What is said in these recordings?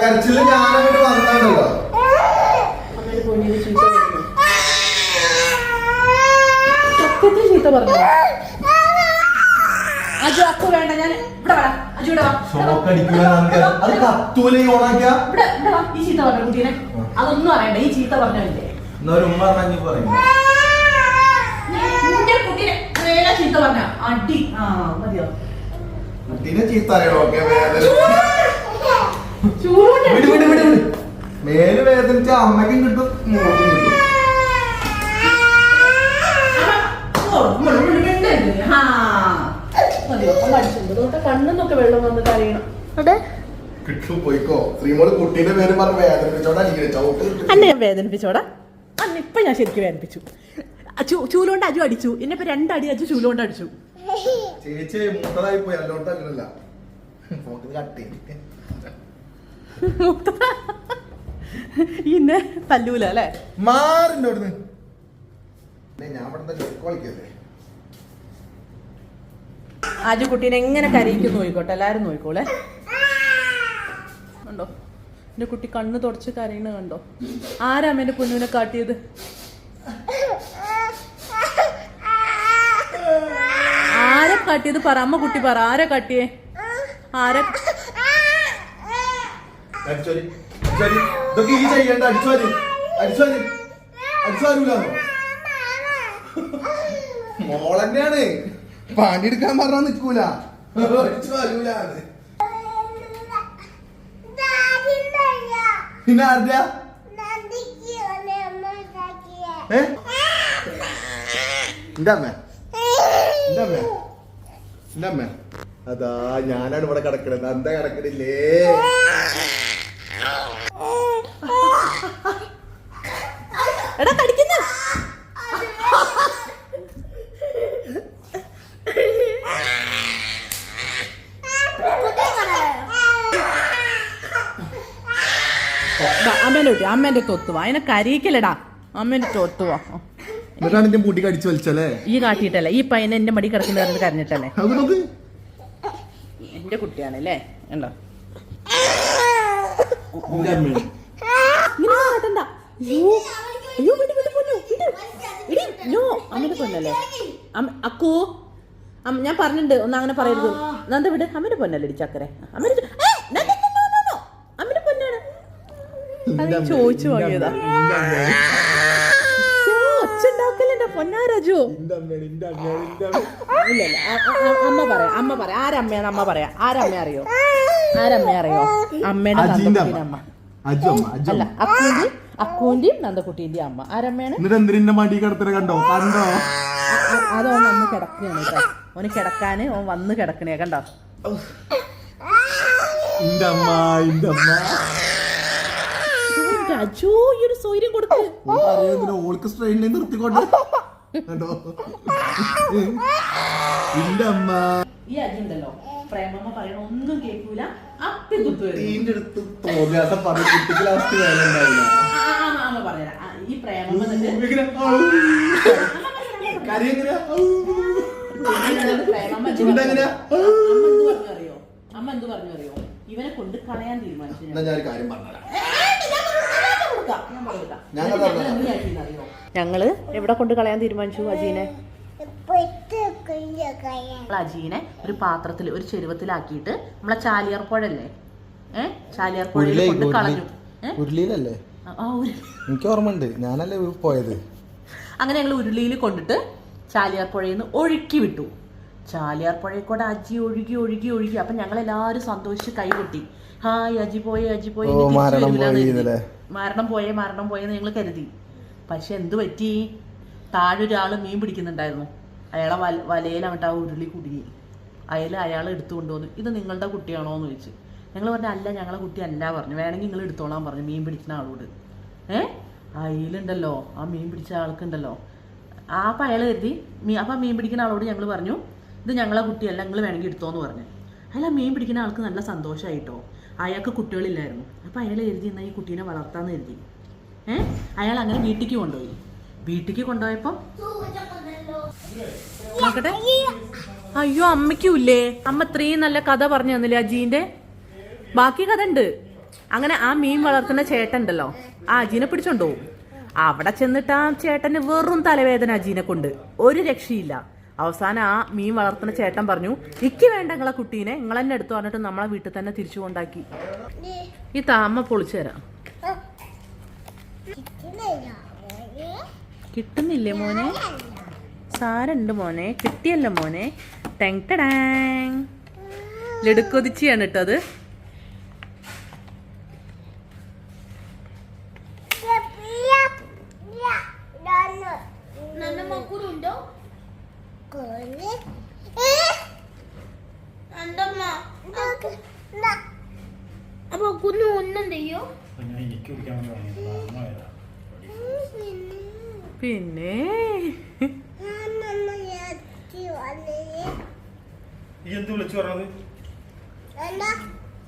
കരച്ചിൽ ഞാനങ്ങോട്ട് വന്നാണല്ലോ ചീത്ത പറഞ്ഞു സത്യത്തിൽ ചീത്ത പറഞ്ഞു. അജു അക്കു വേണ്ട ഞാൻ ഇവിടെ വാ അജു ഇവിടെ വാ. ഷോക്ക് അടിക്കുക അത് കത്തൂല ഈ ഓണാക്കിയ ഇവിടെ ഇവിടെ വാ. ഈ ചീത്ത പറഞ്ഞ കുട്ടീനെ? അതൊന്നും അറിയണ്ട. ഈ പറഞ്ഞല്ലേ നിന്റെ കുട്ടീനെ വേല ചീത്ത പറഞ്ഞ? അടി. ആ മതിയോ? കുട്ടീനെ ചീത്ത അറിയണോ? ഓക്കെ വേദന ചൂട് വിട് വിട് വിട് വിട് മേൽ വേദനിച്ച അമ്മയ്ക്കും കിട്ടും മോൾക്കും കിട്ടും. കണ്ണെന്നൊക്കെ വെള്ളം വന്ന് കരയണം. കിട്ടും പോയിക്കോ. ശ്രീമോൾ കുട്ടീന്റെ പേര് പറഞ്ഞ്. അന്നെ ഞാൻ വേദനിപ്പിച്ചോടാ. അന്ന് ഇപ്പൊ ഞാൻ ശരിക്കും വേദനിപ്പിച്ചു. ചൂലോണ്ട് അജു അടിച്ചു. ഇന്നിപ്പോ രണ്ടടി അജു ചൂലോണ്ട് അടിച്ചു. ചേച്ചി മൂത്തതായി പോയി അല്ലോട്ട് അങ്ങനല്ല. ഫോണിൽ കട്ടി ഇന്നെ തല്ലൂല അല്ലേ? മാറിന്റെ അവിടുന്ന്. ഞാൻ ഇവിടെ അജു കുട്ടീനെ എങ്ങനെ കരയിക്കും നോയിക്കോട്ടെ എല്ലാരും നോയിക്കോളെ. കണ്ടോ? എന്റെ കുട്ടി കണ്ണ് തുടച്ച് കരയണ കണ്ടോ? ആരാ അമ്മേന്റെ പൊന്നുവിനെ കാട്ടിയത്? ആരെ കാട്ടിയത് പറ അമ്മ കുട്ടി പറ ആരെ കാട്ടിയേ? ആരെ മോളന്നെയാണ്. പാണ്ടി എടുക്കാൻ പറഞ്ഞാ നിക്കൂല. പിന്നെ ആരുടെയാ? അതാ ഞാനാണ് ഇവിടെ കിടക്കണത്. എന്താ കിടക്കണില്ലേ? എടാ കടിക്കുന്ന. അമ്മേന്റെ കുട്ടി അമ്മേന്റെ തൊത്തുവാ. അതിനെ കരീക്കലടാ അമ്മേന്റെ തൊത്തുവാ. എന്നിട്ടാണ് എന്റെ മുടി കടിച്ചു വലിച്ചല്ലേ? ഈ കാട്ടിട്ടല്ലേ ഈ പയ്യനെ എന്റെ മടി കിടക്കുന്ന കരഞ്ഞിട്ടല്ലേ? അത് നോക്ക്. എന്റെ കുട്ടിയാണല്ലേ ഉണ്ടോ ഇങ്ങനെ കാട്ടണ്ട അമ്മയുടെ പൊന്നല്ലേ അക്കൂ ഞാൻ പറഞ്ഞിട്ടുണ്ട് ഒന്ന് അങ്ങനെ പറയരുത് നന്ദ വിട് അമ്മയുടെ പൊന്നല്ലേ ഇടി ചക്കരെ അമ്മയുടെ പൊന്നാണ് അത് ചോദിച്ചു വാങ്ങിയതാ പൊന്നാരാജു ഇല്ല ഇല്ല അമ്മ പറയാം അമ്മ പറയാം ആരമ്മയാണ് അമ്മ പറയാം ആരമ്മ അറിയോ ആരമ്മ അറിയോ അമ്മയുടെ അമ്മ അല്ല അമ്മ അക്കൂന്റെയും നന്ദകുട്ടിന്റെ നന്ദക്കുട്ടീന്റെയും അമ്മ. ആരമ്മയാണ്? എന്നിട്ട് മടി കിടത്തണ കണ്ടോ? കണ്ടോ? അതോ അന്ന് വന്ന് കിടക്കുകയാണ് കേട്ടോ. ഓന് കിടക്കാന് ഓൻ വന്ന് കിടക്കണേ കണ്ടോ? ഇന്റെ അമ്മ ഇന്റെ അമ്മ. അജോ ഈ ഒരു സൗര്യം കൊടുക്ക്. അറിയുന്നതിന് ഓൾക്ക് സ്ട്രെയിനിൽ നിർത്തിക്കൊണ്ട്. കണ്ടോ? ഇന്റെ അമ്മ. ഈ അജുണ്ടല്ലോ പ്രേമമ്മ പറയണ ഒന്നും കേൾക്കൂല. അപ്പി തീന്റെ അടുത്ത് തോന്നിയാത്ത പറഞ്ഞ കുട്ടിക്ക് ലാസ്റ്റ് വേല ഉണ്ടാവില്ല. അമ്മ പറഞ്ഞുതരാം. ഈ പറഞ്ഞു അറിയോ അമ്മ എന്ത് പറഞ്ഞു അറിയോ ഇവനെ കൊണ്ട് കളയാൻ തീരുമാനിച്ചു? ഞങ്ങൾ എവിടെ കൊണ്ട് കളയാൻ തീരുമാനിച്ചു അജീനെ? അജീനെ ഒരു പാത്രത്തിൽ ഒരു ചെരുവത്തിലാക്കിയിട്ട് നമ്മളെ ചാലിയാർ പുഴല്ലേ ഏഹ് ചാലിയാർ പുഴയിൽ കൊണ്ട് കളഞ്ഞു? ഉരുളിയിലല്ലേ? എനിക്ക് ഓർമ്മയുണ്ട്. ഞാനല്ലേ പോയത്? അങ്ങനെ ഞങ്ങൾ ഉരുളിയിൽ കൊണ്ടിട്ട് ചാലിയാർ പുഴയിൽ നിന്ന് ഒഴുക്കി വിട്ടു. ചാലിയാർ പുഴയിൽ കൂടെ അജി ഒഴുകി ഒഴുകി ഒഴുകി. അപ്പൊ ഞങ്ങൾ എല്ലാരും സന്തോഷിച്ച് കൈകൊട്ടി ഹായ് അജി പോയി അജി പോയി മരണം പോയി? മരണം പോയേ മരണം പോയെന്ന് ഞങ്ങൾ കരുതി. പക്ഷെ എന്തു പറ്റി? താഴെ ഒരാൾ മീൻ പിടിക്കുന്നുണ്ടായിരുന്നു. അയാളെ വല വലയിലങ്ങോട്ട് ആ ഉരുളി കുടുങ്ങി. അയാൾ അയാൾ എടുത്തു കൊണ്ടുവന്നു. ഇത് നിങ്ങളുടെ കുട്ടിയാണോ എന്ന് ചോദിച്ചു. ഞങ്ങൾ പറഞ്ഞു അല്ല ഞങ്ങളെ കുട്ടി അല്ല പറഞ്ഞു. വേണമെങ്കിൽ നിങ്ങൾ എടുത്തോളാൻ പറഞ്ഞു മീൻ പിടിക്കുന്ന ആളോട്. ഏ? അയിലുണ്ടല്ലോ ആ മീൻ പിടിച്ച ആൾക്കുണ്ടല്ലോ. ആ അപ്പം അയാൾ കരുതി മീ അപ്പം മീൻ പിടിക്കുന്ന ആളോട് ഞങ്ങൾ പറഞ്ഞു ഇത് ഞങ്ങളെ കുട്ടിയല്ല ഞങ്ങൾ വേണമെങ്കിൽ എടുത്തോന്ന് പറഞ്ഞു. അയാൾ മീൻ പിടിക്കുന്ന ആൾക്ക് നല്ല സന്തോഷമായിട്ടോ അയാൾക്ക് കുട്ടികളില്ലായിരുന്നു. അപ്പം അയാൾ കരുതി എന്നാൽ ഈ കുട്ടീനെ വളർത്താന്ന് കരുതി. ഏ? അയാൾ അങ്ങനെ വീട്ടിലേക്ക് കൊണ്ടുപോയി. വീട്ടിലേക്ക് കൊണ്ടുപോയപ്പം നോക്കട്ടെ. അയ്യോ അമ്മയ്ക്കും ഇല്ലേ അമ്മ ഇത്രയും നല്ല കഥ പറഞ്ഞു തന്നില്ലേ അജീന്റെ? ബാക്കി കഥ ഉണ്ട്. അങ്ങനെ ആ മീൻ വളർത്തുന്ന ചേട്ടൻ ഉണ്ടല്ലോ ആ അജീനെ പിടിച്ചോണ്ടോ അവിടെ ചെന്നിട്ട് ആ ചേട്ടന് വെറും തലവേദന അജീനെ കൊണ്ട്. ഒരു രക്ഷയില്ല. അവസാനം ആ മീൻ വളർത്തുന്ന ചേട്ടൻ പറഞ്ഞു ഇക്ക് വേണ്ട നിങ്ങളെ കുട്ടീനെ. നിങ്ങൾ തന്നെ എടുത്തു പറഞ്ഞിട്ട് നമ്മളെ വീട്ടിൽ തന്നെ തിരിച്ചു കൊണ്ടാക്കി. ഈ താമ പൊളിച്ചു തരാം. കിട്ടുന്നില്ലേ മോനെ? സാരണ്ട് മോനെ. കിട്ടിയല്ലോ മോനെ. ടെങ് ടെടാങ്. ലഡുക്കൊതിച്ചിയാണ് കേട്ടോ അത്? തുടങ്ങിയത് അമ്മ പിന്നെ?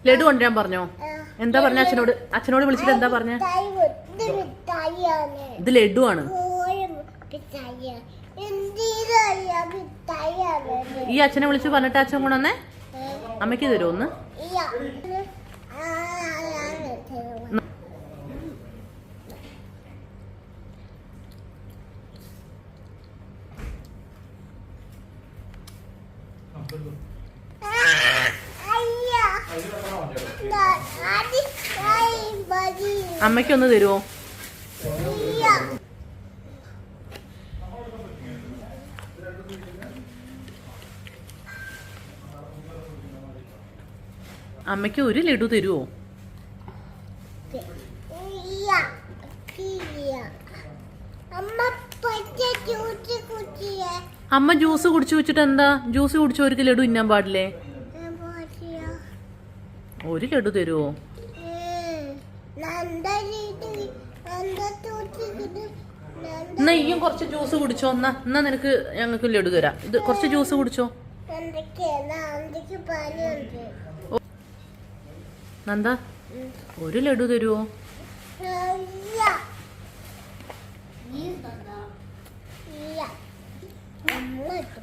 ലഡു കൊണ്ടുവരാൻ പറഞ്ഞോ? എന്താ പറഞ്ഞ അച്ഛനോട്? അച്ഛനോട് വിളിച്ചിട്ട് എന്താ പറഞ്ഞ? ഇത് ലഡു ആണ് ഈ അച്ഛനെ വിളിച്ച് പറഞ്ഞിട്ട് അച്ഛൻ കൊണ്ടുവന്നേ? അമ്മയ്ക്ക് തരുമോ ഒന്ന്? അമ്മയ്ക്കൊന്ന് തരുമോ അമ്മയ്ക്ക് ഒരു ലഡു തരുമോ അമ്മ ജ്യൂസ് കുടിച്ചു വെച്ചിട്ട് എന്താ? ജ്യൂസ് കുടിച്ചവർക്ക് ലഡു ഇന്നാൻ പാടില്ലേ? ഒരു ലഡു തരുമോ ഈയും കുറച്ച് ജ്യൂസ് കുടിച്ചോ. എന്നാ എന്നാ നിനക്ക് ഞങ്ങൾക്ക് ലഡു തരാം. ഇത് കുറച്ച് ജ്യൂസ് കുടിച്ചോ. നന്ദ ഒരു ലഡു തരുമോ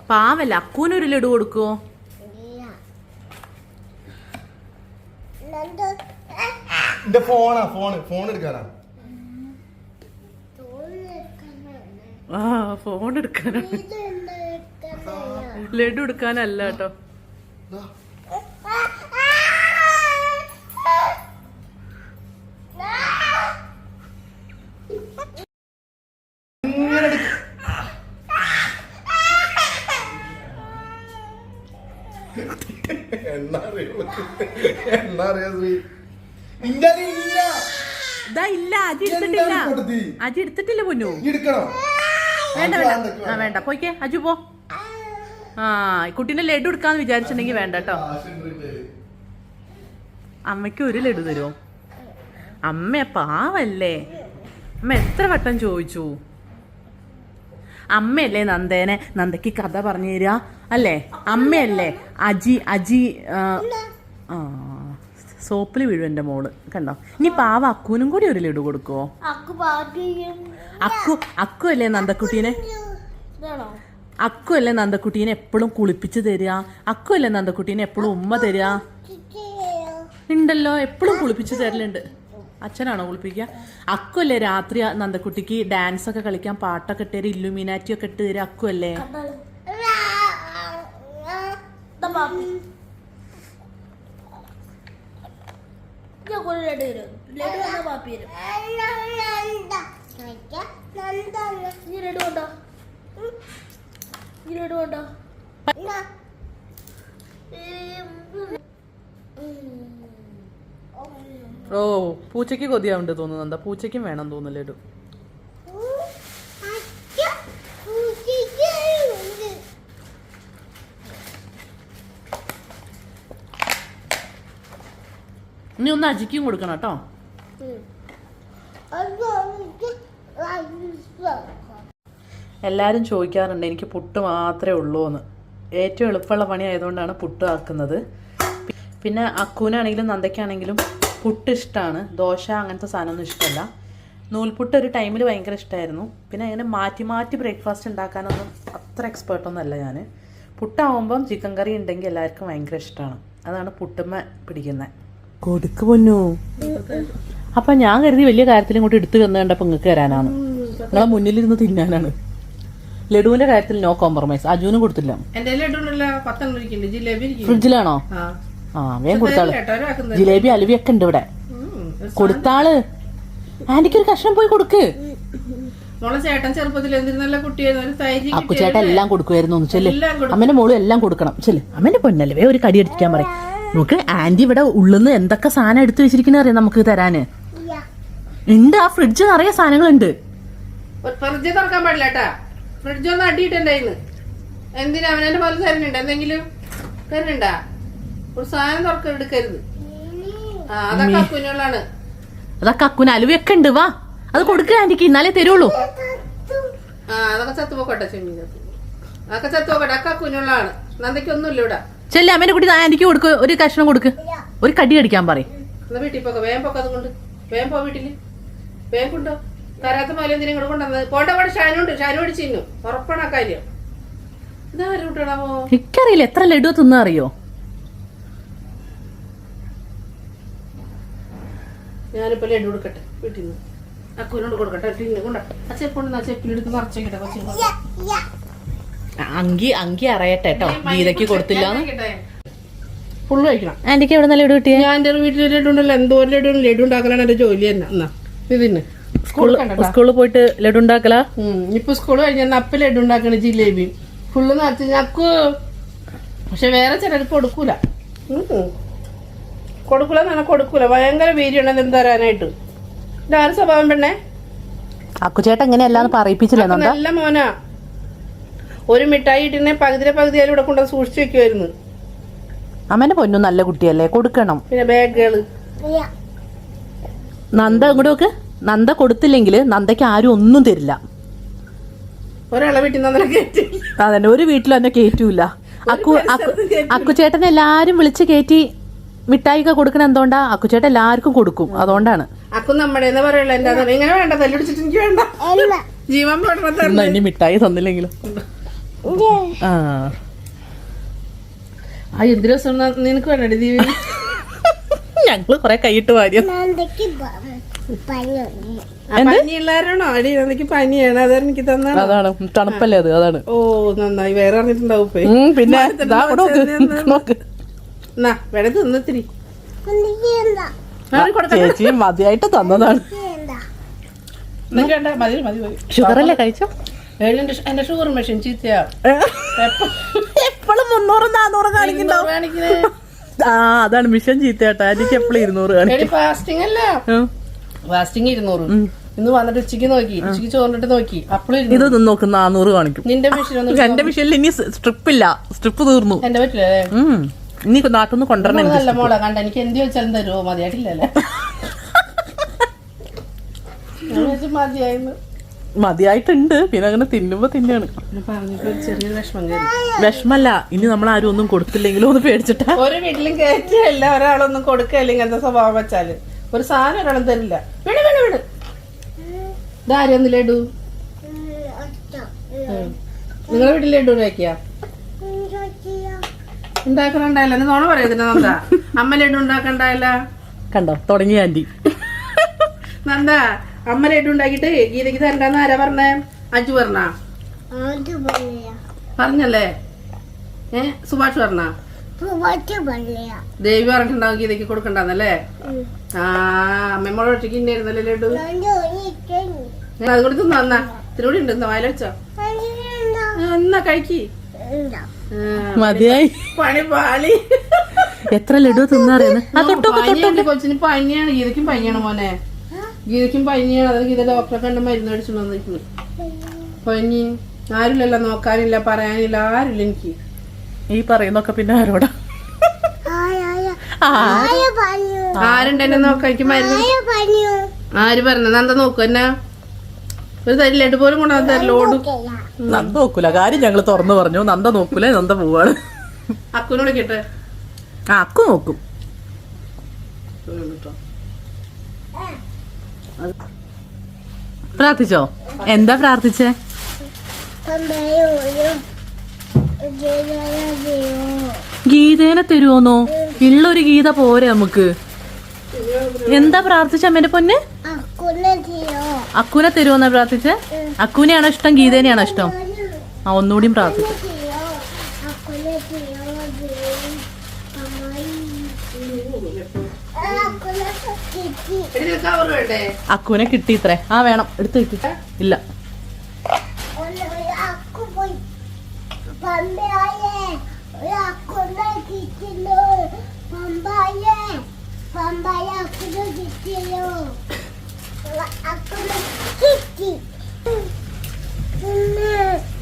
പാവല്ല അക്കൂനൊരു ലഡു കൊടുക്കുവോ? എന്റെ ഫോണാ ഫോണ് ഫോൺ എടുക്കാനാ. ആ ഫോൺ എടുക്കാനാണ്. ലഡു എടുക്കാനല്ല കേട്ടോ. ദാ, ഇങ്ങനെ എടുക്ക. എന്നാ അറിയോ എന്നാ അറിയാ ശ്രീ? നിന്റെ ഇല്ല. ഇല്ല അജി എടുത്തിട്ടില്ല. അജി എടുത്തിട്ടില്ല പൊന്നു. നീ എടുക്കണോ? വേണ്ട വേണ്ട. വേണ്ട, ആ വേണ്ട. പോയിക്കേ അജു പോ. ആ കുട്ടീനെ ലഡു എടുക്കാന്ന് വിചാരിച്ചിട്ടുണ്ടെങ്കിൽ വേണ്ട കേട്ടോ. അമ്മയ്ക്ക് ഒരു ലഡു തരുമോ അമ്മ പാവല്ലേ. അമ്മ എത്ര വട്ടം ചോദിച്ചു? അമ്മയല്ലേ നന്ദേനെ? നന്ദയ്ക്ക് കഥ പറഞ്ഞു തരിക അല്ലേ? അമ്മയല്ലേ? അജി അജി ആ, ആ. സോപ്പിൽ വീഴും എന്റെ മോൾ. കണ്ടോ? ഇനി പാവ അക്കുവിനും കൂടി ഒരു ലഡു കൊടുക്കുവോ? അക്കു അക്കു അല്ലേ നന്ദക്കുട്ടീനെ? അക്കു അല്ലേ നന്ദക്കുട്ടീനെ എപ്പോഴും കുളിപ്പിച്ച് തരിക? അക്കു അല്ലേ നന്ദക്കുട്ടീനെ എപ്പോഴും ഉമ്മ തരിക? ഉണ്ടല്ലോ എപ്പോഴും കുളിപ്പിച്ച് തരലുണ്ട്. അച്ഛനാണോ കുളിപ്പിക്കുക? അക്കുമല്ലേ രാത്രി നന്ദക്കുട്ടിക്ക് ഡാൻസ് ഒക്കെ കളിക്കാൻ പാട്ടൊക്കെ ഇട്ട് തരും ഇല്ലുമിനാറ്റി ഒക്കെ ഇട്ട് തരും അക്കുമല്ലേ ഞാൻ കുറെ ലഡു തരും. ലഡു വന്ന പാപ്പി തരും. ഓ പൂച്ചയ്ക്ക് കൊതിയാവുണ്ട് തോന്നുന്നു. എന്താ പൂച്ചയ്ക്കും വേണം തോന്നുന്നു ലഡു. ഇനി ഒന്ന് അജിക്കും കൊടുക്കണം കേട്ടോ. എല്ലാവരും ചോദിക്കാറുണ്ട് എനിക്ക് പുട്ട് മാത്രമേ ഉള്ളൂ എന്ന് ഏറ്റവും എളുപ്പമുള്ള പണി ആയതുകൊണ്ടാണ് പുട്ട് ആക്കുന്നത്. പിന്നെ അക്കൂനാണെങ്കിലും നന്ദയ്ക്കാണെങ്കിലും പുട്ട് ഇഷ്ടമാണ് ദോശ അങ്ങനത്തെ സാധനമൊന്നും ഇഷ്ടമല്ല. നൂൽപുട്ട് ഒരു ടൈമിൽ ഭയങ്കര ഇഷ്ടമായിരുന്നു പിന്നെ അങ്ങനെ മാറ്റി മാറ്റി ബ്രേക്ക്ഫാസ്റ്റ് ഉണ്ടാക്കാനൊന്നും അത്ര എക്സ്പേർട്ടൊന്നും അല്ല ഞാൻ പുട്ടാവുമ്പം ചിക്കൻ കറി ഉണ്ടെങ്കിൽ എല്ലാവർക്കും ഭയങ്കര ഇഷ്ടമാണ് അതാണ് പുട്ടുമ്മ പിടിക്കുന്നത് കൊടുക്ക് പൊന്നു. അപ്പൊ ഞാൻ കരുതി വലിയ കാര്യത്തിൽ ഇങ്ങോട്ട് എടുത്തു വന്നു കണ്ടപ്പോ നിങ്ങൾക്ക് വരാനാണ്. നിങ്ങളെ മുന്നിലിരുന്ന് തിന്നാനാണ്. ലഡുവിന്റെ കാര്യത്തിൽ നോ കോംപ്രമൈസ് അജുവിനും കൊടുത്തില്ല. ഫ്രിഡ്ജിലാണോ? ആ. ആ വേഗം കൊടുത്താൾ. ജിലേബി ജിലേബി അലുവിയൊക്കെ ഉണ്ട് ഇവിടെ. കൊടുത്താൾ. ആന്റിക്ക് ഒരു കഷ്ണം പോയി കൊടുക്ക്. ചേട്ടൻ ചെറുപ്പത്തിൽ എന്തിരുന്നല്ല കുട്ടിയായിരുന്നു. എല്ലാം കൊടുക്കുമായിരുന്നു ചെല്ല്. അമ്മന്റെ മോളും എല്ലാം കൊടുക്കണം. ചെല്ല്. അമ്മന്റെ പൊന്നല്ലേ? ഒരു കടി അടിക്കാൻ പറയും. നമുക്ക് ആന്റി ഇവിടെ ഉള്ളിന്ന് എന്തൊക്കെ സാധനം എടുത്തു വെച്ചിരിക്കുന്ന അറിയാം നമുക്ക് തരാന്? ഉണ്ട് ആ ഫ്രിഡ്ജ് നിറയെ സാധനങ്ങളുണ്ട്. ഫ്രിഡ്ജ് തുറക്കാൻ പാടില്ല കേട്ടാ. ഫ്രിഡ്ജ് ഒന്ന് അടിയിട്ടുണ്ടായിന്ന് എന്തിനാ? അവനെ പോലെ തരുന്നുണ്ട്. എന്തെങ്കിലും തരുന്നുണ്ടാ? ഒരു സാധനം തുറക്ക എടുക്കരുത്. ആ അതൊക്കെ കുഞ്ഞുള്ളാണ് അതൊക്കെ അക്കുന് അലുവയൊക്കെ ഉണ്ട് വാ. അത് കൊടുക്കുക ആന്റിക്ക് ഇന്നാലേ തരുള്ളൂ. ആ അതൊക്കെ ചത്തുപോക്കോട്ടെ ചെമ്മീൻ അതൊക്കെ ചത്തുപോക്കട്ടെ അക്ക കുഞ്ഞുള്ളാണ് നന്ദയ്ക്കൊന്നുമില്ല ഇവിടെ. ചെല്ല് അമ്മേനെ കുട്ടി ആന്റിക്ക് കൊടുക്ക് ഒരു കഷ്ണം കൊടുക്ക്. ഒരു കടി കടിക്കാൻ പറയും. വീട്ടിൽ പോക്ക? വേഗം പോക്ക അതുകൊണ്ട്. വേഗം പോ വീട്ടിൽ. വേഗം കൊണ്ടോ. തരാത്ത പോലെ എന്തിനും കൂടെ കൊണ്ടുവന്നത്? പോണ്ട അവിടെ ഷാനുണ്ട് ഷാനു അടിച്ചു തിന്നു ഉറപ്പാണ് ആ കാര്യം. ഇതാരും കൂട്ടണമോ എനിക്കറിയില്ല. എത്ര ലഡു തിന്നാ അറിയോ? ഞാനിപ്പോ ലഡു കൊടുക്കട്ടെ വീട്ടിൽ നിന്ന് അക്കൂനോട് കൊടുക്കട്ടെ. കൊണ്ടാ കൊണ്ട. ആ ചെപ്പുണ്ട് ആ ചെപ്പിലെടുത്ത് നിറച്ചേക്കട്ടെ കൊച്ചു അങ്കി അങ്കി അറിയട്ടെ കേട്ടോ ഗീതയ്ക്ക് കൊടുത്തില്ല ഫുള്ള് കഴിക്കണം. ആന്റിക്ക് എവിടെ നല്ല ലഡു കിട്ടിയ? ഞാൻ എന്റെ വീട്ടിൽ ലഡു ഉണ്ടല്ലോ. എന്തോ ലഡു. ലഡു ഉണ്ടാക്കലാണ് എന്റെ ജോലി തന്നെ. എന്നാ ഇതിന് സ്കൂളിൽ സ്കൂളിൽ പോയിട്ട് ലഡു ഉണ്ടാക്കലാ? ഇപ്പൊ സ്കൂൾ കഴിഞ്ഞാൽ അപ്പ ലഡു ഉണ്ടാക്കണ ജിലേബി. ഫുള്ള് നിറച്ച് ഞക്ക്. പക്ഷെ വേറെ ചിലർക്ക് കൊടുക്കൂല. കൊടുക്കൂല എന്നാണ് കൊടുക്കൂല. ഭയങ്കര വീര്യണ്ട് എന്ത് തരാനായിട്ട്. ഡാൻസ് സ്വഭാവം പെണ്ണേ? അക്കുചേട്ടൻ എങ്ങനെയല്ലാന്ന് പറയിപ്പിച്ചില്ല നല്ല മോനാ. ഒരു മിഠായി ഇട്ടിനെ പകുതിരെ പകുതിയാലും ഇവിടെ കൊണ്ടുവന്ന് സൂക്ഷിച്ചു വെക്കുമായിരുന്നു അമ്മന്റെ പൊന്നു നല്ല കുട്ടിയല്ലേ? കൊടുക്കണം. പിന്നെ ബാഗുകൾ. നന്ദ ഇങ്ങോട്ട് നോക്ക്. നന്ദ കൊടുത്തില്ലെങ്കിൽ നന്ദയ്ക്ക് ആരും ഒന്നും തരില്ല. ഒരാളെ വീട്ടിൽ നിന്ന് കയറ്റി. അതന്നെ ഒരു വീട്ടിലും എന്നെ കേറ്റൂല അക്കു അക്കു അക്കുചേട്ടൻ എല്ലാരും വിളിച്ച് കേറ്റി മിഠായി ഒക്കെ കൊടുക്കണ എന്തുകൊണ്ടാ? അക്കുചേട്ടൻ എല്ലാവർക്കും കൊടുക്കും. അതുകൊണ്ടാണ്. അക്കു നമ്മുടെ ഇങ്ങനെ വേണ്ട തല്ലുടിച്ചിട്ട് എനിക്ക് വേണ്ട. ജീവൻ ഇനി മിഠായി തന്നില്ലെങ്കിലും. ആ. ആ എന്ത് രസം നിനക്ക് വേണ്ടടി ദീപി ഞങ്ങൾ കൊറേ കൈയിട്ട് വാരിയ പനിയുള്ളവരാണോ അടി എനിക്ക് പനിയാണ്. അത് എനിക്ക് തന്നാ അതാണ് തണുപ്പല്ലേ അത്? അതാണ്. ഓ നന്നായി. വേറെ അറിഞ്ഞിട്ടുണ്ടാവും പിന്നെ വേണേ തിന്നത്തിരി. ചേച്ചി മതിയായിട്ട് തന്നതാണ്. ഷുഗറല്ലേ വേണ്ട കഴിച്ചോ? എന്റെ ഷുഗർ മെഷീൻ ചീത്തയാ. എപ്പോഴും മുന്നൂറും നാന്നൂറും ആ അതാണ് മിഷൻ ചീത്തയാട്ടാ. എനിക്ക് എപ്പോഴും ഇരുന്നൂറ് കാണിക്കും. ഫാസ്റ്റിംഗ് അല്ല. ഫാസ്റ്റിംഗ് ഇരുന്നൂറ്. ഇന്ന് വന്നിട്ട് ഉച്ചയ്ക്ക് നോക്കി. ഉച്ചയ്ക്ക് ചോറിട്ട് നോക്കി. അപ്പോഴും ഇത് നോക്ക് നാന്നൂറ് കാണിക്കും. നിന്റെ മെഷീൻ എന്റെ മിഷനിൽ ഇനി സ്ട്രിപ്പ് ഇല്ല. സ്ട്രിപ്പ് തീർന്നു. എന്റെ പറ്റില്ല? ഇനി ഇനി നിന്ന് കൊണ്ടുവരണം നല്ല മോളെ. കണ്ട? എനിക്ക് എന്ത് ചോദിച്ചാലും തരുമോ മതിയായിട്ടില്ലല്ലേ? മതിയായിരുന്നു മതിയായിട്ടുണ്ട്. പിന്നെ അങ്ങനെ തിന്നുമ്പോ തിന്നാണ്. വിഷമല്ല. ഇനി നമ്മൾ ആരും ഒന്നും കൊടുത്തില്ലെങ്കിലും ഒന്ന് പേടിച്ചിട്ടാ. ഒരു വീട്ടിലും കയറ്റിയല്ല ഒരാളൊന്നും കൊടുക്കല്ല ഇങ്ങനത്തെ സ്വഭാവം വെച്ചാൽ. ഒരു സാധനം ഒരാളും തരില്ല. വീണു വീട് വീട്. ഇതാരും ലഡു? നിങ്ങളെ വീട്ടിൽ ലഡു ഉണ്ടാക്കിയാ? ഉണ്ടാക്കണുണ്ടായില്ല. നോണ പറയത്തില്ല നന്ദ? അമ്മ ലഡു ഉണ്ടാക്കണ്ടായില്ല കണ്ടോ? തുടങ്ങി ആന്റി. നന്ദ അമ്മ ലഡു ഉണ്ടാക്കിട്ട് ഗീതയ്ക്ക് തരണ്ടെന്ന് ആരാ പറഞ്ഞേ? അജു പറഞ്ഞ? പറഞ്ഞല്ലേ. ഏ സുഭാഷ് പറഞ്ഞ? ദേവി പറഞ്ഞിട്ടുണ്ടാവും ഗീതയ്ക്ക് കൊടുക്കണ്ടെന്നല്ലേ? ആ അമ്മമ്മോട് ഒറ്റയ്ക്ക് ഇന്നായിരുന്നല്ലേ ലഡു? ഞാൻ അതുകൊണ്ട് തിന്നു വന്നാ ഇത്തിരി കൂടി ഉണ്ട് വയലടിച്ചോ എന്നാ കഴിക്കി. മതിയായി. പണി പാളി. എത്ര ലഡു പനിയുണ്ട് കൊച്ചിന് പനിയാണ്. ഗീതയ്ക്കും പനിയാണ് മോനെ. ഗീതയ്ക്കും പനിയാണ്. അത് ഗീത ഡോക്ടറെ കണ്ട് മരുന്ന് അടിച്ചു വന്നിരിക്കുന്നു. പനി ആരുമില്ലല്ലോ നോക്കാനില്ല പറയാനില്ല ആരുമില്ല എനിക്ക്. ഈ പറയുന്നൊക്കെ പിന്നെ ആരോടാ? ആരുണ്ട് എന്നെ നോക്കാൻ എനിക്ക് മരുന്ന് ആര് പറഞ്ഞത്? എന്താ നോക്കൂ എന്നാ? ഒരു തരി ലഡു പോലും കൊണ്ടാ തരില്ല നന്ദ നോക്കൂല. കാര്യം ഞങ്ങൾ തുറന്നു പറഞ്ഞു. നന്ദ നോക്കൂല നന്ദ പോവാണ്. അക്കുനോട് കേട്ടെ ആ അക്കു നോക്കും. പ്രാർത്ഥിച്ചോ? എന്താ പ്രാർത്ഥിച്ചേ? ഗീതേന തരുമോന്നോ ഉള്ളൊരു ഗീത പോരെ നമുക്ക്. എന്താ പ്രാർത്ഥിച്ച അമ്മേന്റെ പൊന്ന്? അക്കുനെ തരുമോന്നാ പ്രാർത്ഥിച്ചേ? അക്കുനെയാണോ ഇഷ്ടം ഗീതേനെയാണോ ഇഷ്ടം? ആ ഒന്നുകൂടിയും പ്രാർത്ഥിച്ചു ചെയ്യോ അക്കുനെ ചെയ്യോ അമ്മായി അക്കുനെ കിട്ടി കവർ വേണ്ടേ അക്കുനെ കിട്ടി ഇത്രേ. ആ വേണം. എടുത്ത് കിട്ടി. ഇല്ല. അക്കു പോയി. പമ്പയായേ അക്കുനെ കിട്ടില്ലോ പമ്പായേ പമ്പായ അക്കുനെ കിട്ടിയോ അക്കുനെ കിട്ടി.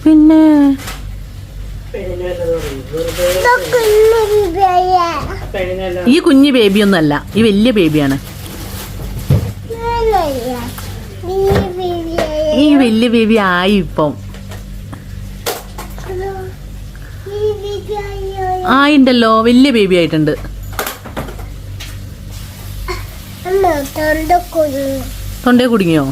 പിന്നെ ഈ കുഞ്ഞു ബേബിയൊന്നും അല്ല ഈ വലിയ ബേബിയാണ് ഞാനല്ല നീ ബിബിയായേ ഈ വലിയ ബേബി ആയി ഇപ്പം. ആയിണ്ടല്ലോ വലിയ ബേബി ആയിട്ടുണ്ട്. തൊണ്ടേ കുടുങ്ങിയോ.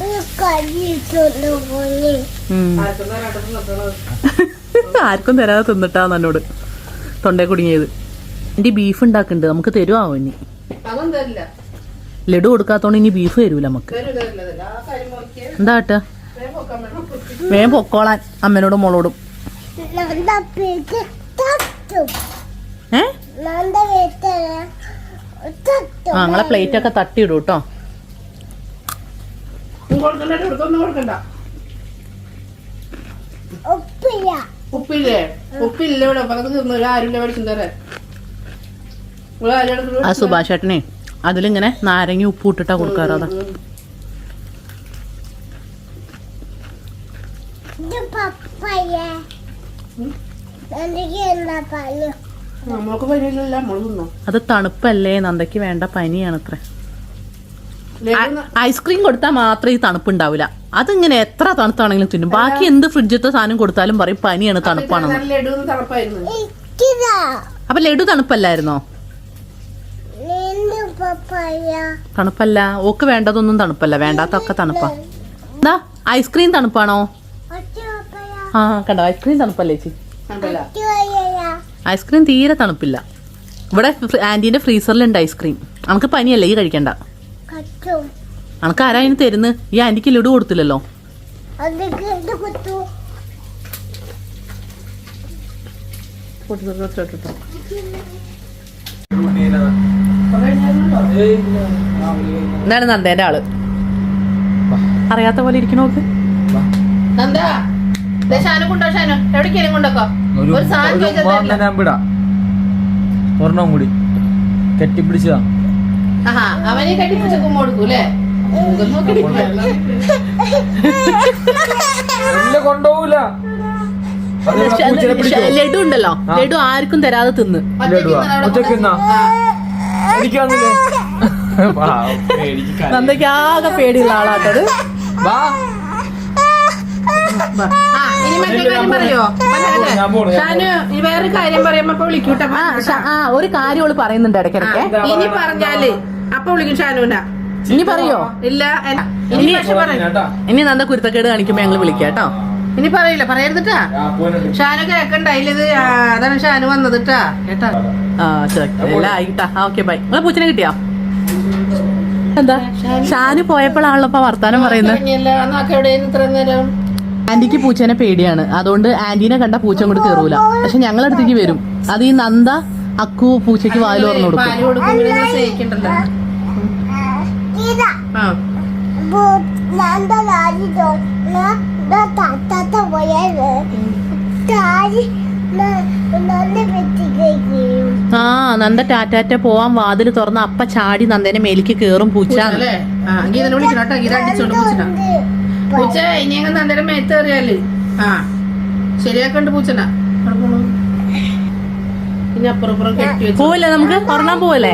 ആർക്കും തരാതെ തിന്നിട്ടാ എന്നോട് തൊണ്ടേ കുടുങ്ങിയത്. എന്റെ ബീഫ് ഉണ്ടാക്കുന്നുണ്ട് നമുക്ക് തരുമോ ഇനി? ലഡു കൊടുക്കാത്തോണ്ട് ഇനി ബീഫ് തരൂല നമുക്ക്. തരൂ തരില്ല തരില്ല ആ കാര്യം നോക്കിയേ. എന്താ കേട്ടാ വേഗം പൊക്കോളാൻ അമ്മനോടും മോളോടും. ഏ? തട്ടു. ആ ഞങ്ങളെ പ്ലേറ്റ് ഒക്കെ തട്ടിയിടും കേട്ടോ ഉപ്പില്ല. ഉപ്പില്ലേ? ഉപ്പില്ല ഇവിടെ മേടിച്ചു തരാൻ. ആ സുഭാഷ് ചേട്ടനെ അതിലിങ്ങനെ നാരങ്ങ ഉപ്പ് ഇട്ടിട്ടാ കൊടുക്കാറ് അത് തണുപ്പല്ലേ നന്ദയ്ക്ക് വേണ്ട പനിയാണ് അത്ര ഐസ്ക്രീം കൊടുത്താൽ മാത്രമേ ഈ തണുപ്പ് ഉണ്ടാവില്ല അതിങ്ങനെ എത്ര തണുത്താണെങ്കിലും തിന്നും. ബാക്കി എന്ത് ഫ്രിഡ്ജത്തെ സാധനം കൊടുത്താലും പറയും പനിയാണ് തണുപ്പാണെന്ന്. അപ്പൊ ലഡു തണുപ്പല്ലായിരുന്നോ? തണുപ്പല്ല. ഓക്ക് വേണ്ടതൊന്നും തണുപ്പല്ല. വേണ്ടാത്തൊക്കെ തണുപ്പാ. എന്താ? ഐസ്ക്രീം തണുപ്പാണോ? ആ കണ്ടോ ഐസ്ക്രീം തണുപ്പല്ലേ ചേച്ചി? ഐസ്ക്രീം തീരെ തണുപ്പില്ല. ഇവിടെ ആന്റീന്റെ ഫ്രീസറിലുണ്ട് ഐസ്ക്രീം നമുക്ക് പനിയല്ലേ ഈ കഴിക്കണ്ട? നമുക്ക് അനക്ക് ആരാ ഇനി തരുന്ന് ഈ ആന്റിക്ക് ലഡു കൊടുത്തില്ലല്ലോ. എന്താണ് നന്ദേന്റെ ആൾ. അറിയാത്ത പോലെ ഇരിക്കണോക്ക് നന്ദ. ഷാനു കൊണ്ടോ ഷാനു. എവിടേക്കും കൊണ്ടോക്കോ ഒരു സാധനം ചോദിച്ചാൽ ഞാൻ വിടാം. ഒരെണ്ണം കൂടി. കെട്ടിപ്പിടിച്ചതാ. അവനെ കെട്ടിപ്പിടിച്ച കുമ്മ? ലഡു ഉണ്ടല്ലോ. ലഡു ആർക്കും തരാതെ തിന്ന്. ലഡുവാ. എനിക്ക് വന്നില്ലേ പാവം, പേടിക്ക് നന്ദയ്ക്ക് ആകെ പേടിയുള്ള ആളാട്ടത് വാ. ആ ഇനി മറ്റേ കാര്യം പറയോ? ഷാനു ഇനി വേറെ കാര്യം പറയുമ്പോ അപ്പൊ വിളിക്കൂട്ടെ ആ ഷ- ആ ഒരു കാര്യം ഓൾ പറയുന്നുണ്ട് ഇടയ്ക്കിടയ്ക്ക്. ഇനി പറഞ്ഞാൽ അപ്പൊ വിളിക്കും ഷാനുവിന. ഇനി പറയോ? ഇല്ല ഇനി പക്ഷെ പറയും. കേട്ടാ ഇനി നന്ദ കുരുത്തക്കേട് കാണിക്കുമ്പോ ഞങ്ങൾ വിളിക്കാം കേട്ടോ. ഇനി പറയില്ല പറയരുതിട്ടാ. ഷാനു കേക്കണ്ട ഇത് ആ, അതാണ് ഷാനു വന്നതിട്ടാ. കേട്ടാ. ആ ശരി. എല്ലാം ആയിട്ടാ ആ ഓക്കെ ബൈ. നിങ്ങളെ പൂച്ചനെ കിട്ടിയോ? എന്താ? ഷാനു. പോയപ്പോഴാണല്ലോ ഇപ്പൊ വർത്താനം പറയുന്നത്. നോക്കെ എവിടെയായിരുന്നു ഇത്ര നേരം? ആന്റിക്ക് പൂച്ചേനെ പേടിയാണ്. അതുകൊണ്ട് ആന്റീനെ കണ്ട പൂച്ച കൊണ്ട് കയറൂല പക്ഷെ ഞങ്ങളടുത്തേക്ക് വരും. അത് ഈ നന്ദ അക്കു പൂച്ചയ്ക്ക് വായിൽ ഓർന്നു ആ. നന്ദ ടാറ്റാറ്റ പോവാൻ വാതിൽ തുറന്ന അപ്പ ചാടി നന്ദേനെ മേലിക്ക് കേറും പൂച്ച. പൂച്ച ഇനി അങ്ങ് നന്ദയുടെ മേത്ത് എറിയാൽ ആ. ശരിയാക്കണ്ട് പൂച്ചന. പിന്നെ പോണു. ഇനി അപ്പുറം ഇപ്പുറം കെട്ടി വെച്ചു. പോവല്ലേ നമുക്ക്? ഉറങ്ങാൻ പോവല്ലേ?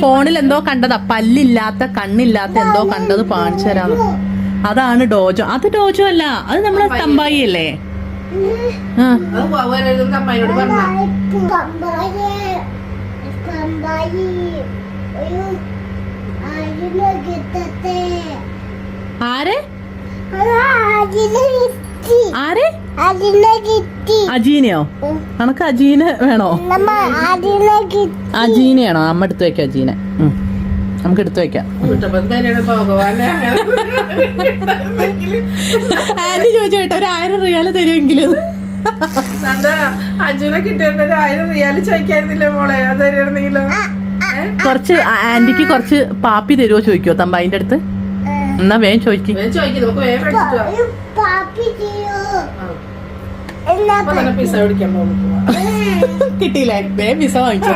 ഫോണിൽ എന്തോ കണ്ടതാ. പല്ലില്ലാത്ത കണ്ണില്ലാത്ത എന്തോ കണ്ടത്. കാണിച്ചു തരാന്ന് അതാണ് ഡോജോ. അത് ഡോജോ അല്ല. അത് നമ്മളെ തമ്പായി അല്ലേ ആരെ അതിനെ കിട്ടി ആരെ? അതിനെ കിട്ടി അജീനയോ? നമുക്ക് അജീന വേണോ? നമ്മ അതിനെ കിട്ടി അജീനയാണോ? അമ്മ എടുത്ത് വെക്കാം അജീന. ഉം. നമുക്ക് എടുത്തു വെക്കാം. ആന്റി ചോദിച്ചു കേട്ടോ ഒരു ആയിരം റിയാൽ തരുമെങ്കിലും. അജുനെ കിട്ടിയിട്ട് ഒരു ആയിരം റിയാൽ ചോദിക്കായിരുന്നില്ലേ മോളെ? അത് തരുന്നെങ്കിലോ കുറച്ച് ആന്റിക്ക് കുറച്ച് പാപ്പി തരുമോ ചോദിക്കോ തമ്പായിന്റെ അടുത്ത്? എന്നാ വേഗം ചോദിക്കും. കിട്ടിയില്ല നമുക്ക് വേഗം പിസ വാങ്ങിച്ചു.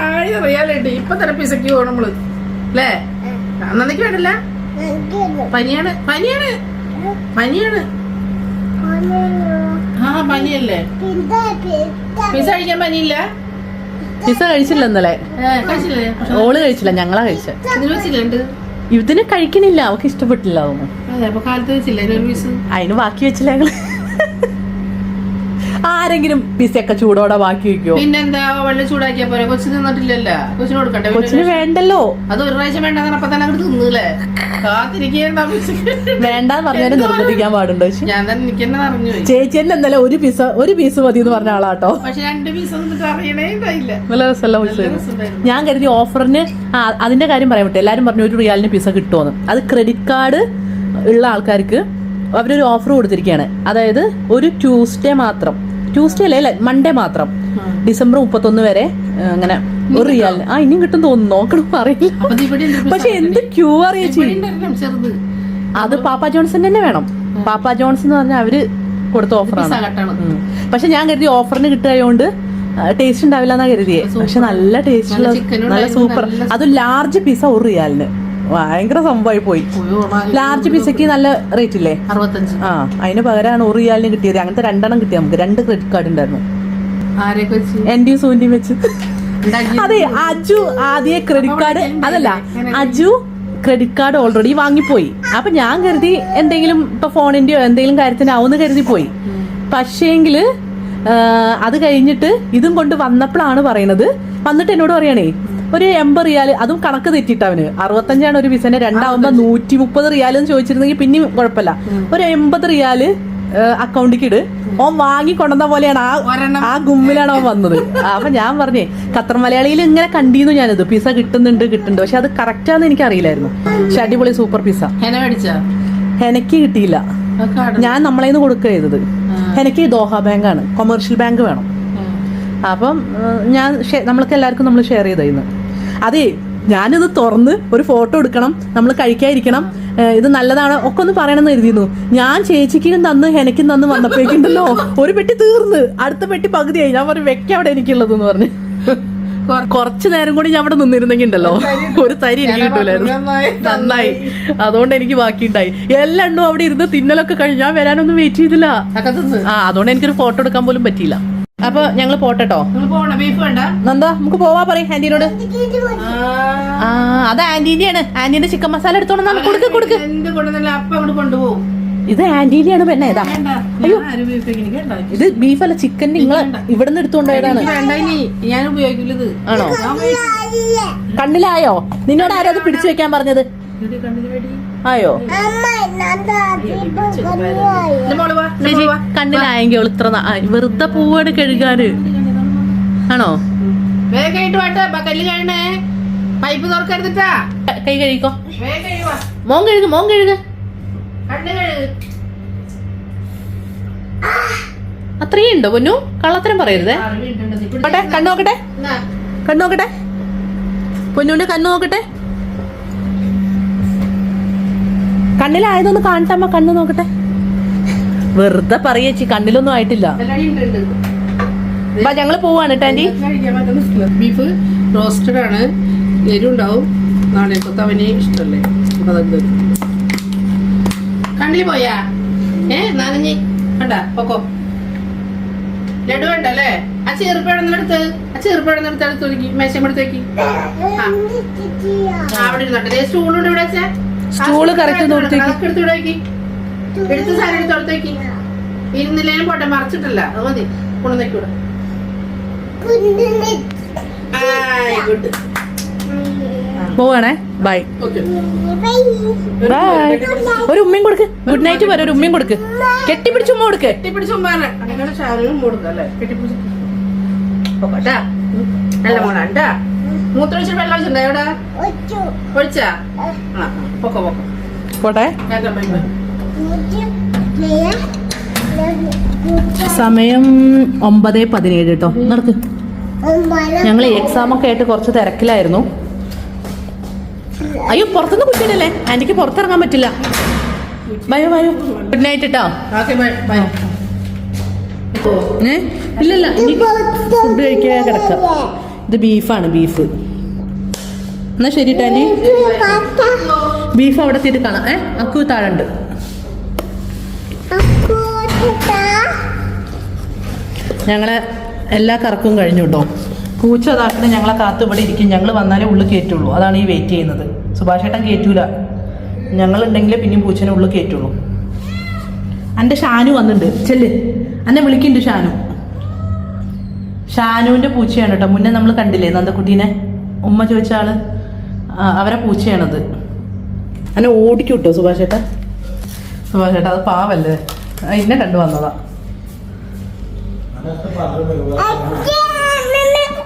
ഇപ്പൊ തന്നെ പിസക്ക് പോകണം നമ്മൾ. അല്ലേ അന്നെനിക്ക് വേണ്ടല്ല? പനിയാണ് പനിയാണ് പനിയാണ്. ആ പനിയല്ലേ? പിസ കഴിക്കാൻ പനിയില്ല? പിസ കഴിച്ചില്ല ഇന്നലെ. ഓൾ കഴിച്ചില്ല ഞങ്ങളാ കഴിച്ച. ഇതിന് കഴിക്കണില്ല അവക്ക് ഇഷ്ടപ്പെട്ടില്ല അതിന് ബാക്കി വെച്ചില്ല ഞങ്ങൾ. ആരെങ്കിലും പിസയൊക്കെ ചൂടോടെ ബാക്കി വെക്കോ പിന്നെന്താ വെള്ളം ചൂടാക്കിയാ പോരെ? കൊച്ചു തിന്നിട്ടില്ലല്ലോ? കൊച്ചിന് കൊടുക്കട്ടെ കൊച്ചിന് വേണ്ടല്ലോ. അത് ഒരു പ്രാവശ്യം വേണ്ടെന്ന് അപ്പൊ തന്നെ അങ്ങോട്ട് തിന്നില്ലേ കാത്തിരിക്കേണ്ട വേണ്ടാന്ന് പറഞ്ഞാലും നിർബന്ധിക്കാൻ പാടുണ്ടോ ചേച്ചി? ഞാൻ തന്നെ എനിക്ക് തന്നെ അറിഞ്ഞു ചേച്ചി തന്നെ എന്തായാലും ഒരു പീസ് ഒരു പീസ് മതി എന്ന് പറഞ്ഞ ആളാട്ടോ. പക്ഷെ രണ്ട് പീസ് ഒന്നും അറിയണേ നല്ല രസമല്ല. ഞാൻ കരുതി ഓഫറിന് ആ അതിന്റെ കാര്യം പറയാൻ പറ്റും. എല്ലാരും പറഞ്ഞു ഒരു റിയാലിന് പിസ കിട്ടുമെന്ന് അത് ക്രെഡിറ്റ് കാർഡ് ഉള്ള ആൾക്കാർക്ക് അവരൊരു ഓഫർ കൊടുത്തിരിക്കുകയാണ് അതായത് ഒരു ട്യൂസ്ഡേ മാത്രം. ട്യൂസ്ഡേ അല്ലേ? അല്ലേ മൺഡേ മാത്രം. ഡിസംബർ മുപ്പത്തൊന്ന് വരെ അങ്ങനെ ഒരു റിയൽ ആ ഇനിയും കിട്ടും തോന്നുന്നു. നോക്കണം ഉണ്ട് പക്ഷെ എന്ത് ക്യൂ ചെറുത്. അത് പാപ്പ ജോൺസൺ തന്നെ വേണം. പാപ്പ ജോൺസൺ എന്ന് പറഞ്ഞാൽ അവർ കൊടുത്ത ഓഫറാണ്. പക്ഷെ ഞാൻ കരുതി ഓഫറിന് കിട്ടുകയോണ്ട് ടേസ്റ്റ് ഉണ്ടാവില്ല എന്നാ കരുതിയേ. പക്ഷെ നല്ല ടേസ്റ്റ് നല്ല സൂപ്പർ അത് ലാർജ് പീസ ഒരു റിയാലിന് ഭയങ്കര സംഭവമായി പോയി. ലാർജ് പിസക്ക് നല്ല റേറ്റ് ഇല്ലേ? അറുപത്തഞ്ച്. ആ അതിന് പകരമാണ് ഒരു റിയാലിന് കിട്ടിയത്. അങ്ങനത്തെ രണ്ടെണ്ണം കിട്ടിയ നമുക്ക്. രണ്ട് ക്രെഡിറ്റ് കാർഡ് ഉണ്ടായിരുന്നു. എന്റെയും സൂന്റെയും വെച്ച്. അതെ അജു ആദ്യ ക്രെഡിറ്റ് കാർഡ് അതല്ല അജു ക്രെഡിറ്റ് കാർഡ് ഓൾറെഡി വാങ്ങിപ്പോയി. അപ്പൊ ഞാൻ കരുതി എന്തെങ്കിലും ഇപ്പൊ ഫോണിന്റെയോ എന്തെങ്കിലും കാര്യത്തിനാവുന്ന കരുതി പോയി. പക്ഷേങ്കിൽ ആ, അത് കഴിഞ്ഞിട്ട് ഇതും കൊണ്ട് വന്നപ്പോഴാണ് പറയുന്നത്. വന്നിട്ട് എന്നോട് പറയണേ ഒരു എൺപത് റിയാൽ അതും കണക്ക് തെറ്റിട്ട് അവന്. അറുപത്തഞ്ചാണ് ഒരു വിസന്റെ രണ്ടാവുമ്പോ നൂറ്റി മുപ്പത് റിയാൽ എന്ന് ചോദിച്ചിരുന്നെങ്കിൽ പിന്നെയും കുഴപ്പമില്ല. ഒരു എൺപത് റിയാൽ അക്കൗണ്ടിക്ക് ഇട്. ഓൻ വാങ്ങിക്കൊണ്ടെന്ന പോലെയാണ് ആ ആ ഗുമ്മിലാണ് അവൻ വന്നത്. അപ്പൊ ഞാൻ പറഞ്ഞേ ഖത്തർ മലയാളിയിൽ ഇങ്ങനെ കണ്ടിരുന്നു ഞാനത്. പിസ കിട്ടുന്നുണ്ട് കിട്ടുന്നുണ്ട്. പക്ഷെ അത് കറക്റ്റാന്ന് എനിക്ക് അറിയില്ലായിരുന്നു പക്ഷെ അടിപൊളി സൂപ്പർ പിസ. എനിക്ക് കിട്ടിയില്ല. ഞാൻ നമ്മളെ നിന്ന് കൊടുക്കുക ചെയ്തത് എനിക്ക് ദോഹ ബാങ്കാണ്. കൊമേഴ്ഷ്യൽ ബാങ്ക് വേണം. അപ്പം ഞാൻ നമ്മൾക്ക് എല്ലാവർക്കും നമ്മൾ ഷെയർ ചെയ്തായിരുന്നു അതെ ഞാനിത് തുറന്ന് ഒരു ഫോട്ടോ എടുക്കണം നമ്മൾ കഴിക്കാതിരിക്കണം ഇത് നല്ലതാണ് ഒക്കെ ഒന്ന് പറയണമെന്ന് കരുതിയിരുന്നു. ഞാൻ ചേച്ചിക്കും തന്ന് എനിക്കും തന്ന് വന്നപ്പോഴേക്കുണ്ടല്ലോ ഒരു പെട്ടി തീർന്ന് അടുത്ത പെട്ടി പകുതിയായി. ഞാൻ പറഞ്ഞു വെക്ക അവിടെ എനിക്കുള്ളത് എന്ന് പറഞ്ഞു കുറച്ചു നേരം കൂടി ഞാൻ അവിടെ നിന്നിരുന്നെങ്കിൽ ഉണ്ടല്ലോ ഒരു തരി എനിക്ക് കിട്ടൂലായിരുന്നു. നന്നായി. അതുകൊണ്ട് എനിക്ക് ബാക്കിയുണ്ടായി. എല്ലാം അവിടെ ഇരുന്ന് തിന്നലൊക്കെ കഴിഞ്ഞ് ഞാൻ വരാനൊന്നും വെയിറ്റ് ചെയ്തില്ല. ആ അതുകൊണ്ട് എനിക്കൊരു ഫോട്ടോ എടുക്കാൻ പോലും പറ്റിയില്ല. അപ്പൊ ഞങ്ങൾ പോട്ടെട്ടോ. എന്താ നന്ദാ നമുക്ക് പോവാ പറയും ആന്റീനോട്. ആ, അത് ആന്റീനിയാണ്. ആന്റീന്റെ ചിക്കൻ മസാല എടുത്തോണ്ട് നമുക്ക് കൊടുക്ക് കൊണ്ടുപോകും ഇത് ആന്റീനിയാണ് പെണ്ണ ഏതാ അയ്യോ. ഇത് ബീഫ് അല്ല ചിക്കൻ നിങ്ങൾ ഇവിടെ നിന്ന് എടുത്തുകൊണ്ടായതാണ് ഇത്. ആണോ? കണ്ണിലായോ? നിന്നോട് ആരോ അത് പിടിച്ചു വെക്കാൻ പറഞ്ഞത്? ആയോ? ചേച്ചി വാ. കണ്ണിലായെങ്കിൽ അവൾ ഇത്ര വെറുതെ പൂവാണ് കഴുകാന്. ആണോ? പൈപ്പ് തുറക്കരുതിട്ടാ. കൈ കഴുകിക്കോ. മോൻ കഴുകു മോൻ കഴുക. അത്രയും ഉണ്ടോ പൊന്നു? കള്ളത്തരം പറയരുതേ. കണ്ണു നോക്കട്ടെ. കണ്ണു നോക്കട്ടെ. പൊന്നുണ്ട് കണ്ണു നോക്കട്ടെ. കണ്ണിലായതൊന്ന് കാണട്ടമ്മ കണ്ണു നോക്കട്ടെ? വെറുതെ പറയേച്ചി കണ്ണിലൊന്നും ആയിട്ടില്ല. ഞങ്ങൾ പോവാണ് ആന്റി. ബീഫ് റോസ്റ്റഡ് ആണ് എരിവുണ്ടാവും. ഇഷ്ടല്ലേ? അപ്പൊ അതൊക്കെ കണ്ണിൽ പോയാ? ഏ നനഞ്ഞി കണ്ട പൊക്കോ. ലഡു വേണ്ട അല്ലേ ആ ചെറുപ്പഴന്നെടുത്ത് ആ ചെറുപ്പഴന്നെടുത്ത് അടുത്ത് മേശം എടുത്തേക്ക് ആ. അവിടെ ഇരുന്നോട്ടെ. സ്റ്റൂളുണ്ട് ഇവിടെ വെച്ചേ സ്റ്റൂൾ കറക്റ്റ് ഒന്ന് കൊടുത്തേക്ക്. എടുത്ത സാധനം എടുത്ത് കൊടുത്തേക്ക് ഇരുന്നില്ലേലും പോട്ടെ മറിച്ചിട്ടല്ല. അത് മതി. കൊണ്ടുവന്നേക്കൂടെ ഗുഡ് പോവാണേ. ബൈ ബൈ ഒരു ഉമ്മയും കൊടുക്ക്. ഗുഡ് നൈറ്റ് വരെ ഒരു ഉമ്മയും കൊടുക്ക്. കെട്ടിപ്പിടിച്ച് ഉമ്മ കൊടുക്ക്. കെട്ടിപ്പിടിച്ച് ഉമ്മാനെ അങ്ങനെ അല്ലേ? കെട്ടിപ്പിടിച്ച്. പോകട്ടാ നല്ല മോളാണ്ടാ മൂത്രമൊഴിച്ചിട്ട് വെള്ളം ഒഴിച്ചിട്ടുണ്ടോ എവിടെ ഒഴിച്ചാ. ആ. ആ, പൊക്കോ പൊക്കോ. പോട്ടെ. സമയം ഒമ്പത് പതിനേഴ് കേട്ടോ. നടക്ക്. ഞങ്ങൾ എക്സാം ഒക്കെ ആയിട്ട് കുറച്ച് തിരക്കിലായിരുന്നു. അയ്യോ പുറത്തുനിന്ന് കുട്ടിയിടല്ലേ ആന്റിക്ക് പുറത്തിറങ്ങാൻ പറ്റില്ല. ബയോ ബയോ ഗുഡ് നൈറ്റ് കേട്ടോ ഇല്ലല്ല. ഫുഡ് കഴിക്കാൻ കിടക്കാം. ഇത് ബീഫാണ് ബീഫ്. എന്നാ ശരി ടാനി ബീഫ് അവിടെ എത്തിയിട്ട് കാണാം. ഏ അക്കു താഴുണ്ട്. ഞങ്ങളെ എല്ലാ കറക്കും കഴിഞ്ഞു കേട്ടോ. പൂച്ച അതാക്കിന് ഞങ്ങളെ കാത്ത് ഇവിടെ ഇരിക്കും. ഞങ്ങൾ വന്നാലേ ഉള്ളിൽ കയറ്റുള്ളൂ അതാണ് ഈ വെയിറ്റ് ചെയ്യുന്നത്. സുഭാഷ് ഏട്ടൻ കയറ്റൂല ഞങ്ങളുണ്ടെങ്കിലേ പിന്നെയും പൂച്ചനെ ഉള്ളിൽ കയറ്റുള്ളൂ എന്റെ ഷാനു വന്നിട്ടുണ്ട്. ചെല്ല്. എന്നെ വിളിക്കുന്നുണ്ട് ഷാനു. ഷാനുവിന്റെ പൂച്ചയാണ് കേട്ടോ. മുന്നേ നമ്മൾ കണ്ടില്ലേ? നന്ദക്കുട്ടീനെ ഉമ്മ ചോദിച്ച ആൾ ആ, അവരെ പൂച്ചയാണത്. അങ്ങനെ ഓടിക്കും കേട്ടോ സുഭാഷ് ചേട്ടാ സുഭാഷ് ചേട്ടാ അത് പാവല്ലേ? എന്നെ കണ്ടു വന്നതാ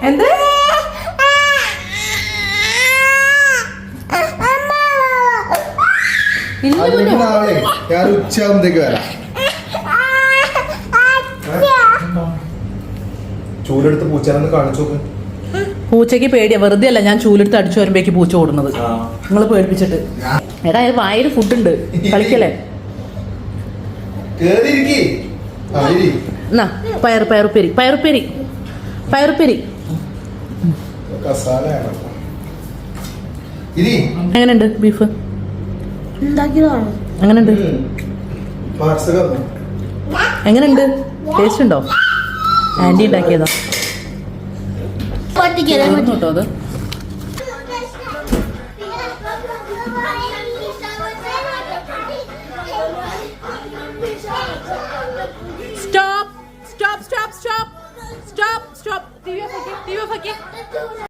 എന്ത്? ഇല്ല ഉച്ചയാകുമ്പത്തേക്ക് വരാം. ചൂലെടുത്ത് പൂച്ചയാണെന്ന് കാണിച്ചു നോക്ക്. പൂച്ചയ്ക്ക് പേടിയാ. വെറുതെ അല്ല ഞാൻ ചൂലെടുത്ത് അടിച്ചു വരുമ്പോഴേക്ക് പൂച്ച ഓടുന്നത്. നിങ്ങൾ പേടിപ്പിച്ചിട്ട്. എടാ ഇത് വായിൽ ഫുഡുണ്ട്. കളിക്കല്ലേ? എന്നാ പയർ പയറുപ്പേരി പയറുപ്പേരി പയറുപ്പേരി. എങ്ങനെയുണ്ട് ബീഫ്? എങ്ങനെയുണ്ട്? എങ്ങനെയുണ്ട്? ടേസ്റ്റ് ഉണ്ടോ? ആന്റി ഉണ്ടാക്കിയതാ. കേട്ടോ അത്. Stop stop stop stop. Stop stop. T V off ആക്കി.